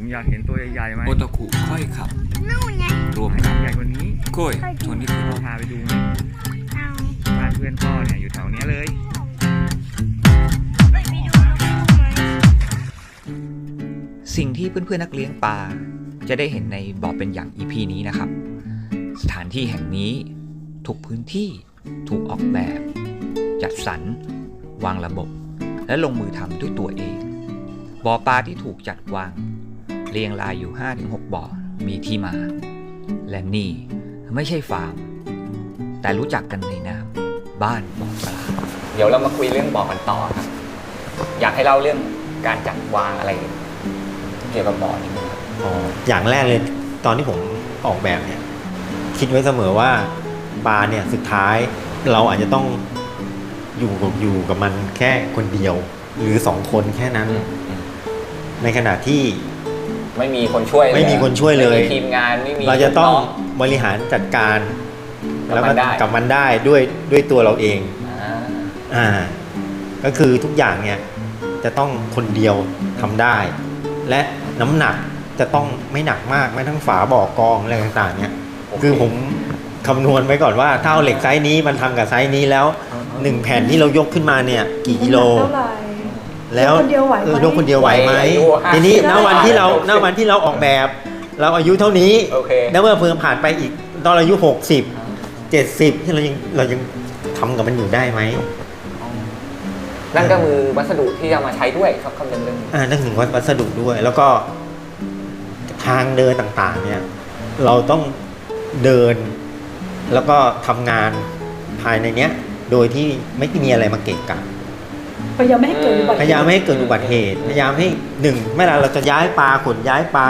ผมอยากเห็นตัวใหญ่ๆไหมโอตาคุค่อยขับ นู่นไงรวมกันใหญ่กว่านี้โค้ยชวนที่คือพ่อพาไปดูไหมเอาบ้านเพื่อนพ่อเนี่ยอยู่แถวเนี้ยเลยไปไปดูนกยูงไหมสิ่งที่เพื่อนๆนักเลี้ยงปลาจะได้เห็นในบอกเป็นอย่าง EP นี้นะครับ สถานที่แห่งนี้ทุกพื้นที่ถูกออกแบบ จัดสรร วางระบบ และลงมือทำด้วยตัวเองบ่อปลาที่ถูกจัดวาง เรียงรายอยู่ 5-6 บ่อ มีที่มา และนี่ไม่ใช่ฟาร์ม แต่รู้จักกันในนามบ้านบ่อปลา เดี๋ยวเรามาคุยเรื่องบ่อกันต่อครับ อยากให้เล่าเรื่องการจัดวางอะไร เกี่ยวกับบ่อนิดนึงครับอ๋ออย่างแรกเลยตอนที่ผมออกแบบเนี่ย คิดไว้เสมอว่าปลาเนี่ยสุดท้ายเราอาจจะต้องอยู่กับอยู่กับมันแค่คนเดียว หรือสองคนแค่นั้น ในขณะที่ ไม่มีคนช่วยเลยไม่มีคนช่วยเลย ไม่มีทีมงานไม่มีเราจะต้องลูกน้ บริหารจัดการกับแล้วมัก็นได้ กับมันได้ด้วยด้วยตัวเราเองอ่าอ่าก็คือทุกอย่างเนี่ยจะต้องคนเดียวทำได้ และน้ำหนักจะต้องไม่หนักมากไม่ทั้งฝาบ่อกองอะไรต่างๆเนี่ยโเคือผมคำนวณไว้ก่อนว่าถ้าเอาเหล็กไซส์นี้มันทำกับไซส์นี้แล้วหนึ่งแผ่นที่เรายกขึ้นมาเนี่ยกี่กิโลเท่าไหร่ แล้วยกคนเดียวไหวไหมออยกคนเดียวไหวไหมอายุห้าทีนี้สิบณวันที่เราหกสิบณวันที่เราออกแบบ เราอายุเท่านี้โอเค แล้วเมื่อเพิ่มผ่านไปอีกตอนเราอายุ 60 70ที่เรายังเรายังทำกับมันอยู่ได้ไหมนั่นก็คือวัสดุที่จะมาใช้ด้วยครับคำนึงเรื่องนี้ อ่านั่นถึงวัสดุด้วย แล้วก็ทางเดินต่างๆ เนี่ย เราต้องเดิน แล้วก็ทำงานภายในเนี้ย โดยที่ไม่มีอะไรมาเกะกะ พยายามไม่ให้เกิดอุบัติพยายามไม่ให้เกิดอุบัติเหตุ พยายามให้หนึ่งเวลาเราจะย้ายปลาขนย้ายปลา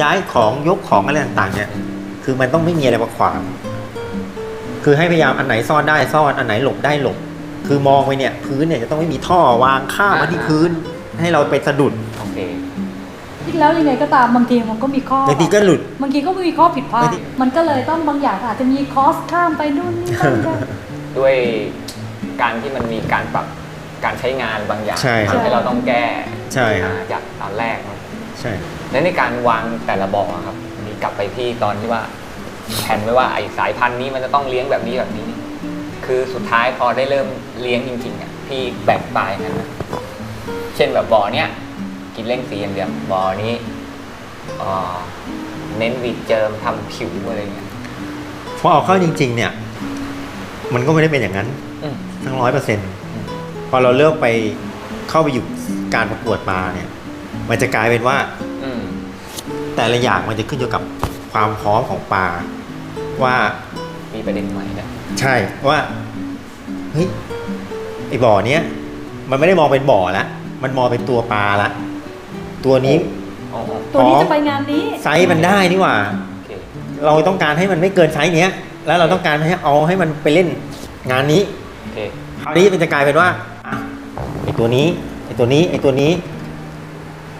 ย้ายของยกของอะไรต่างๆ เนี่ย คือมันต้องไม่มีอะไรมาขวาง คือให้พยายามอันไหนซ่อนได้ซ่อนอันไหนหลบได้หลบ คือมองไปเนี่ย พื้นเนี่ยจะต้องไม่มีท่อวางข้ามมาที่พื้น ให้เราไปสะดุดโอเคที่แล้วยังไงก็ตามบางทีมันก็มีข้อ บางทีก็หลุด บางทีก็มีข้อผิดพลาบาดงที มันก็เลยต้องบางอย่างอาจจะมีคอสข้ามไปนู่นนี่นั่นได้ด้วยการที่มันมีการปรับ การใช้งานบางอย่างใช่ครับทำให้เราต้องแก้ใช่ครับ อ่าจากตอนแรกเนอะใช่ และในการวางแต่ละบ่อครับมีกลับไปที่ตอนที่ว่าแผนไว้ว่าไอ้สายพันธุ์นี้มันจะต้องเลี้ยงแบบนี้แบบนี้ คือสุดท้ายพอได้เริ่มเลี้ยงจริงๆอะพี่แบ่งปลายกันนะเช่นแบบบ่อเนี้ยกินเล่งสีอย่างเดียวบ่อนี้เอ่อเน้นวีดเจิมทำผิวอะไรเงี้ยพอเอาเข้าจริง ๆ เนี่ย มันก็ไม่ได้เป็นอย่างนั้น อืมทั้งร้อยเปอร์เซ็นต์ พอเราเลือกไปเข้าไปอยู่การประกวดปลาเนี่ย มันจะกลายเป็นว่าอืมแต่ละอย่างมันจะขึ้นอยู่กับความพร้อมของปลาว่า มีประเด็นใหม่นะใช่ว่าเฮ้ยไอบ่อเนี้ยมันไม่ได้มองเป็นบ่อละมันมองเป็นตัวปลาละตัวนี้ อ๋อตัวนี้จะไปงานนี้ ไซส์มันได้นี่หว่า โอเคเราต้องการให้มันไม่เกินไซส์เนี้ย แล้วเราต้องการให้เอาให้มันไปเล่นงานนี้โอเคคราวนี้มันจะกลายเป็นว่า อะไอตัวนี้ไอตัวนี้ไอตัวนี้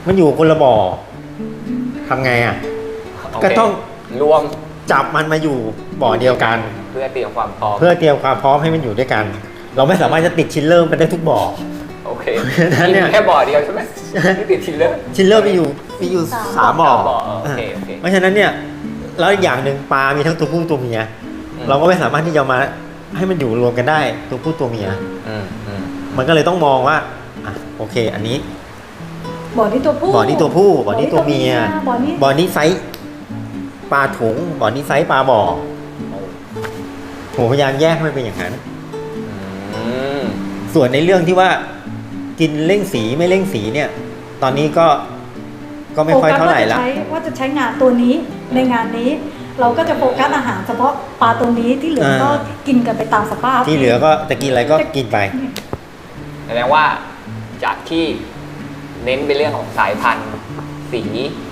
มันอยู่คนละบ่อทำไงอะโเคก็ต้องรวมจับมันมาอยู่บ่อเดียวกัน เพื่อเตรียมความพร้อมเพื่อเตรียมความพร้อมให้มันอยู่ด้วยกัน เราไม่สามารถจะติดชิ้นเริ่มไปได้ทุกบ่อ โอเคนั่นเนี่ย มีแค่บ่อเดียวใช่ไหมที่ติดชิลเลอร์ชิ้นเริ่มมีอยู่มีอยู่สามสามบ่อสามบ่อโอเคโอเค เพราะฉะนั้นเนี่ยแล้วอีกอย่างหนึ่งปลามีทั้งตัวผู้ตัวเมีย อืม เราก็ไม่สามารถที่จะมาให้มันอยู่รวมกันได้ตัวผู้ตัวเมีย อืมอืม มันก็เลยต้องมองว่าอะโอเค อันนี้บ่อนี้ตัวผู้บ่อนี้ตัวผู้บ่อนี้ตัวเมียบ่อนี้บ่อนี้ไซส์ปลาถุงบ่อนี้ไซส์ปลาบ่อผมพยายามแยกให้มันเป็นอย่างนั้นอืมส่วนในเรื่องที่ว่ากินเร่งสีไม่เร่งสีเนี่ย ตอนนี้ก็ก็ไม่ค่อยเท่าไหร่ละโฟกัสว่าจะใช้ว่าจะใช้งานตัวนี้ในงานนี้ เราก็จะโฟกัสอาหารเฉพาะปลาตัวนี้ที่เหลือก็กินกันไปตามสภาพที่เหลือก็จะกินอะไรก็กินไป แสดงว่าจากที่เน้นไปเรื่องของสายพันธุ์ สี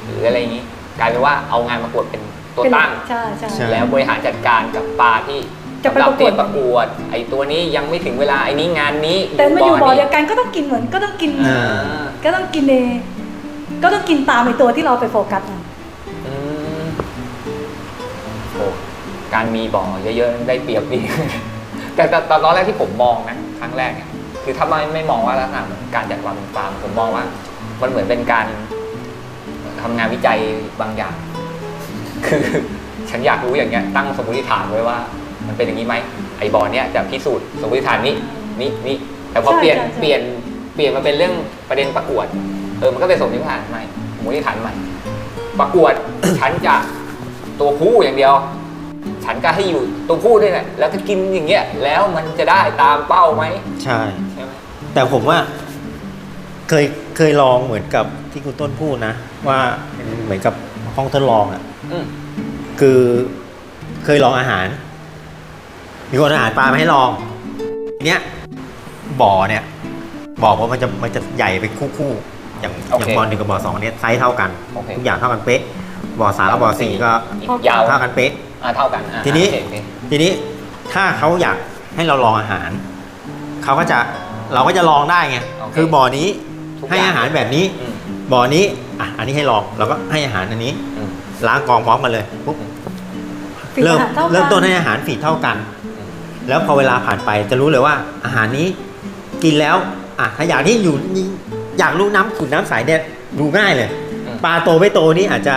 หรืออะไรอย่างนี้ กลายเป็นว่าเอางานประกวดเป็นตัวเป็นตั้ง ใช่ใช่ ใช่ แล้วบริหารจัดการกับปลาที่จะไปสำหรับประกวด เตรียมประกวด ไอ้ตัวนี้ยังไม่ถึงเวลาไอ้นี้งานนี้แต่มาอยู่บ่อเดียวนี้กันก็ต้องกินเหมือนก็ต้องกิน อ่า อ่าก็ต้องกินเองก็ต้องกินตามไอตัวที่เราไปโฟกัสน่ะอืมโอ้การมีบ่อเยอะๆได้เปรียบดี แต่แต่แต่ตอนแรกที่ผมมองนะครั้งแรกเนี่ย คือถ้าไม่ไม่มองว่าลักษณะเหมือนการจัดวางเป็นฟาร์มผมมองว่า มันเหมือนเป็นการทำงานวิจัยบางอย่าง คือฉันอยากรู้อย่างเงี้ยตั้งสมมติฐานไว้ว่า มันเป็นอย่างนี้ไหมไอ้บอร์ดเนี้ยจะพิสูจน์สมมติฐานนี้นี้นี้แต่พอใช่เปลี่ยนใช่ใช่เปลี่ยนเปลี่ยนมาเป็นเรื่องประเด็นประกวดเออมันก็เป็นสมมติฐานใหม่สมมติฐานใหม่ ประกวดฉันจะตัวผู้อย่างเดียว ฉันก็ให้อยู่ตัวผู้ด้วยแหละแล้วก็กินอย่างเงี้ยแล้วมันจะได้ตามเป้าไหมใช่ใช่ไหม แต่ผมว่าเคยเคยลองเหมือนกับที่คุณต้นพูดนะ ว่าเป็นเหมือนกับห้องทดลองอะ่ะอืมคือเคยลองอาหาร มีคนเอาอาหารปลามาให้ลองเนี้ยบ่อเนี่ยบ่อเพราะมันจะมันจะใหญ่เป็นคู่ๆอย่างอย่างบ่อหนึ่งกับบ่อสองเนี่ยไซส์เท่ากันโอเค ทุกอย่างเท่ากันเป๊ะบ่อสามกับบ่อสี่ก็อีกยาวเท่ากันเป๊ะ อ่าเท่ากันอะทีนี้ โอเคโอเคทีนี้ถ้าเขาอยากให้เราลองอาหาร เขาก็จะ เราก็จะลองได้ไง โอเคคือบ่อนี้ทุกให้ย่งอาหารแบบนี้ อืม บ่อนี้อะอันนี้ให้ลองเราก็ให้อาหารอันนี้ อืม ล้างกองพร้อมกันเลยปุ๊บฝีเริ่มอาหารท่ากัเริ่มต้นให้อาหารฝีเท่ากัน อืม แล้วพอเวลาผ่านไปจะรู้เลยว่า อาหารนี้กินแล้วอะถ้าอยากที่อยู่อยากรู้น้ำขุ่นน้ำใสเนี่ยดูง่ายเลย อืม ปลาโตไม่โตนี่อาจจะ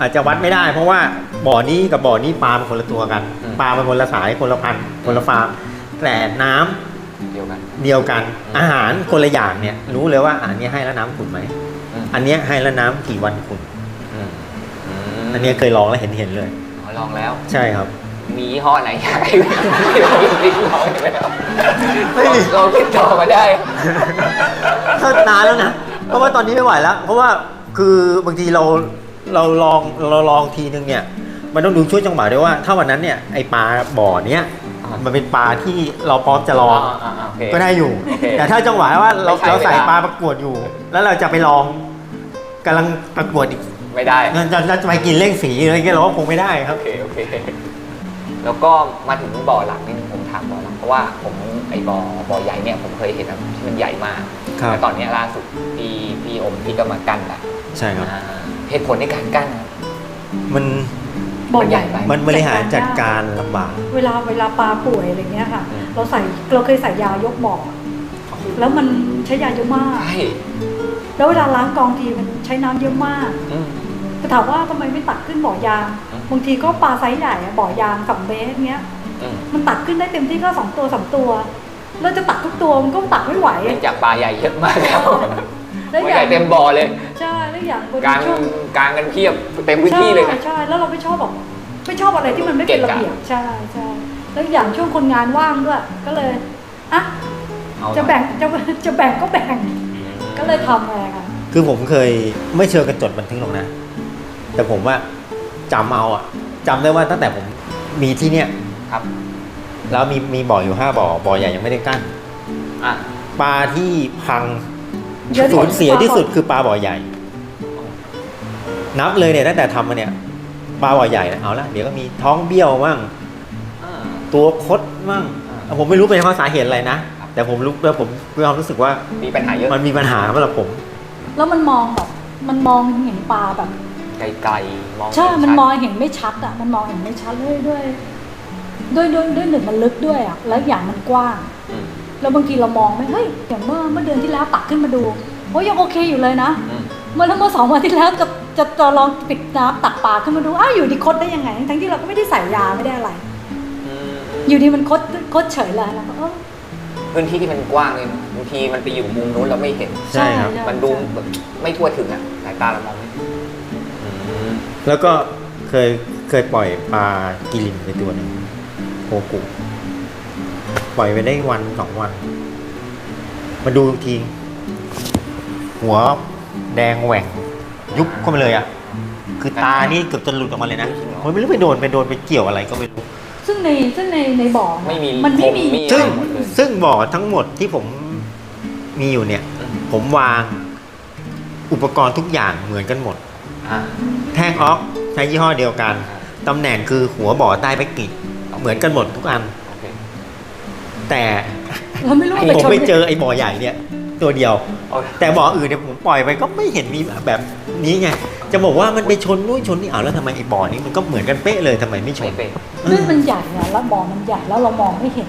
อาจจะวัดไม่ได้ เพราะว่าบ่อนี้กับบ่อนี้ปลาเป็นคนละตัวกันปลาเป็นคนละสายคนละพันธุ์คนละฟาร์มแต่น้ำ เดียวกันเดียวกันอืมอาหารคนละอย่างเนี่ย รู้เลยว่าอันนี้ให้แล้วน้ำขุ่นไหมอืมอันเนี้ยให้แล้วน้ำกี่วันขุ่นอืมมอันเนี้ยเคยลองแล้วเห็นเห็นเลยอ๋อลองแล้ว ใช่ครับ มียี่ห้อไหนอยากให้พี่ลองไหมครับไม่มีลองติดต่อมาได้ก็นานแล้วนะเพราะว่าตอนนี้ไม่ไหวแล้ว เพราะว่าคือบางทีเราเราลองเราลองทีนึงเนี่ย มันต้องดูช่วงจังหวะด้วยว่า ถ้าวันนั้นเนี่ยไอปลาบ่อเนี้ยอ่า มัมันเป็นปลาที่เราพร้อมจะลองาาโอเค ก็ได้อยู่ โอเคแต่ถ้าจังหวะว่าเราไม่ใช่เราใส่เวลา ปลาประกวดอยู่ แล้วเราจะไปลองกำลังประกวดอีกไม่ได้ เราจะเราจะไปกินเล่งสีอะไรเงี้ยเราก็คงไม่ได้ครัโอบเค โอเค แล้วก็มาถึงบ่อหลักนี่ผมถามบ่อหลักเพราะว่าผมไอ้บ่อบ่อใหญ่เนี่ยผมเคยเห็นนะที่มันใหญ่มากครับ แล้วตอนเนี้ยล่าสุดพี่พี่อมพี่ก็มากั้นแหละใช่ครับ อ่าเหตุผลในการกั้นนะมัน บ่อมันใหญ่ไปมันบริหารจัดการลำบาก เวลาเวลาปลาป่วยอะไรเงี้ยค่ะอืมเราใส่เราเคยใส่ยายกบ่อแล้วมันใช้ยาเยอะมาก ใช่ แล้วเวลาล้างกองทีมันใช้น้ำเยอะมาก อืม แต่ถามว่าทำไมไม่ตักขึ้นบ่อยาง อืม บางทีก็ปลาไซส์ใหญ่อะบ่อยางสองเมตรเงี้ย อืมมันตักขึ้นได้เต็มที่ก็สองตัวสามตัวเราจะตักทุกตัวมันก็ตักไม่ไหว เนื่องจากปลาใหญ่เยอะมากแล้ว แล้วปลาอใหย่าญ่งเต็มบ่อเลย ใช่แล้วอย่างบนกลางช่วงกลางกันเพียบเต็มพื้นที่เลยนะใช่ใช่แล้วเราไม่ชอบแบบไม่ชอบอะไรที่มันไม่เป็นระเบียบใช่ใช่แล้วอย่างช่วงคนงานว่างด้วยก็เลยอะเอาหน่อยจะแบ่งจะจะแบ่งก็แบ่ง ก็เลยทำอะไรค่ะคือผมเคยไม่เชิงกันจดบันทึกหรอกนะ แต่ผมว่าจำเอาอะจำได้ว่าตั้งแต่ผมมีที่เนี่ยครับ แล้วมีมีบ่ออยู่ห้าบ่อบ่อใหญ่ยังไม่ได้กั้นอะปลาที่พัง เยอะที่สูญเสียที่สุดปลาคือปลาบ่อใหญ่ นับเลยเนี่ยตั้งแต่ทำมาเนี่ยปลาบ่อใหญ่เนี่ยเอาละเดี๋ยวก็มีท้องเบี้ยวมั่งอ่า ตัวคดมั่งอ่า ผมไม่รู้เป็นเพราะสาเหตุอะไรนะ แต่ผมรู้แล้วผมมีความรู้สึกว่ามีปัญหาเยอะมันมีปัญหาสำหรับผม แล้วมันมองแบบ มันมองเห็นปลาแบบ ไกลๆมองใช่เห็มันชัดมองเห็นไม่ชัดอะ มันมองเห็นไม่ชัดเลยด้วยด้วยด้วยด้วยหนึ่งมันลึกด้วยอะ แล้วอย่างมันกว้างอืม แล้วบางทีเรามองไม่เฮ้ยอย่างเมื่อเมื่อเดือนที่แล้วตักขึ้นมาดูโอ้ยยังโอเคอยู่เลยนะอืมเมื่อแล้วเมื่อสองวันที่แล้วจะจะจะลองปิดน้ำตักปลาขึ้นมาดูอ้าวอยู่ดีคดได้ยังไง ทั้งที่เราก็ไม่ได้ใส่ยาไม่ได้อะไรอืมอยู่ดีมันคดคดเฉยเลยแล้วก็เออพื้นที่ที่มันกว้างเลยนะบางทีมันไปอยู่มุมนู้นเราไม่เห็น ใช่ครับ มันดูแบบไม่ทั่วถึงอะสายตาเรามองไม่ถึงอืมแล้วก็เคยเคยปล่อยปลากิลินไปตัวหนึ่งโคกุ ปล่อยไปได้วันสองวัน มาดูอีกที หัวแดงแหว่ง ยุบเข้ามาเลยอะคือตานี่เกือบจะหลุดออกมาเลยนะผมไม่รู้ไปโดนไปโดนไปเกี่ยวอะไรก็ไม่รู้ ซึ่งในซึ่งในในบ่อนะไม่มีมันไม่มีผมมีซึ่งหมดเลย ซึ่งบ่อทั้งหมดที่ผมมีอยู่เนี่ยอืมผมวางอุปกรณ์ทุกอย่างเหมือนกันหมด อ่า แท่งออกใช้ยี่ห้อเดียวกัน ตำแหน่งคือหัวบ่อใต้แพ็กกิจเหมือนกันหมดทุกอันโอเค แต่เราไม่รู้ว่าผมชนไปเจอไอ้บ่อใหญ่เนี่ย ตัวเดียวโอเคแต่บ่ออื่นเนี่ยผมปล่อยไปก็ไม่เห็นมีแบบนี้ไงจะบอกว่ามันไปชนนู่นชนนี่เอาวแล้วทำไมไอ้บ่อนี้มันก็เหมือนกันเป๊ะเลยทำไมไม่ชไม่นเป็นด้วยมันใหญ่อะแล้วบ่อมันใหญ่แล้วเรามองไม่เห็น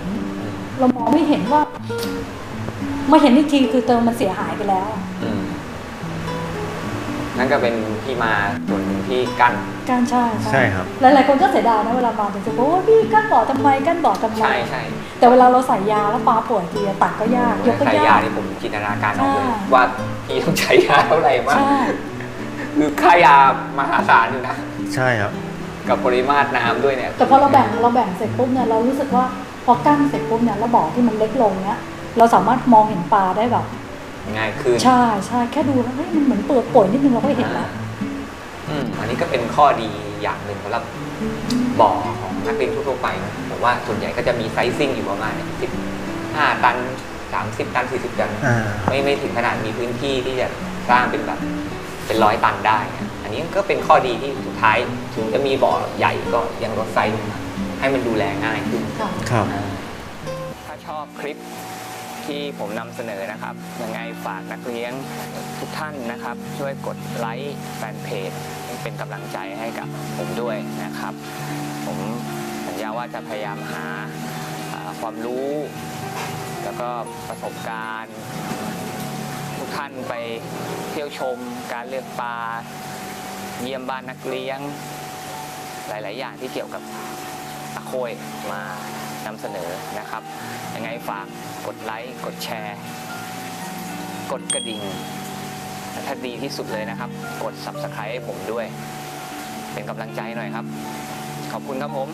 เรามองไม่เห็นว่ามาเห็นอีกทีคือเติมมันเสียหายไปแล้วอืม นั่นก็เป็นที่มาส่วนหนึ่งที่กั้น การใช่ใช่ครับ หลายๆคนก็เสียดายนะเวลามาถึงจะบอกว่าพี่กั้นบ่อทำไมกั้นบ่อทำไม ใช่ใช่แต่เวลาเราใส่ยาแล้วปลาป่วยทีอะตัดก็ยากยกก็ใช้ยายากนี่ผมจินตนาการออกเลยใช่ ว่าพี่ต้องใช้ยาเท่าไหร่มากใช่คือค่ายามหาศาลอยู่นะ ใช่ครับ กับปริมาตรน้ำด้วยเนี่ยแต่พอเราแบ่งเราแบ่งเสร็จปุ๊บเนี่ยเรารู้สึกว่าพอกั้นเสร็จปุ๊บเนี่ยแล้วบ่อที่มันเล็กลงเนี่ยเราสามารถมองเห็นปลาได้แบบ ง่ายขึ้น ใช่ใช่แค่ดูแล้วเฮ้ยมันเหมือนเปิดป่วยนิดนึงเราก็เห็นแล้วอืมอันนี้ก็เป็นข้อดีอย่างหนึ่งสำหรับบ่อของนักเรียนทั่วๆไปนะผมว่าส่วนใหญ่ก็จะมีไซซิ่งอยู่ประมาณสิบห้าตันสามสิบตันสี่สิบตัน อ่า ไม่ไม่ถึงขนาดมีพื้นที่ที่จะสร้างเป็นแบบเป็นร้อยตันได้อะอันนี้ก็เป็นข้อดีที่สุดท้ายถึงจะมีบ่อใหญ่ก็ยังลดไซส์ลงมาให้มันดูแลง่ายขึ้นค่ะ ครับถ้าชอบคลิป ที่ผมนำเสนอนะครับ ยังไงฝากนักเลี้ยงทุกท่านนะครับ ช่วยกดไลค์แฟนเพจเป็นกำลังใจให้กับผมด้วยนะครับ ผมสัญญาว่าจะพยายามหาความรู้ แล้วก็ประสบการณ์ ทุกท่านไปเที่ยวชมการเลือกปลาเยี่ยมบ้านนักเลี้ยง หลาย ๆ อย่างที่เกี่ยวกับ ตะโคยมานำเสนอนะครับ ยังไงฝากกดไลค์ กดแชร์ กดกระดิ่ง ถ้าดีที่สุดเลยนะครับ กด subscribe ให้ผมด้วย เป็นกำลังใจหน่อยครับ ขอบคุณครับผม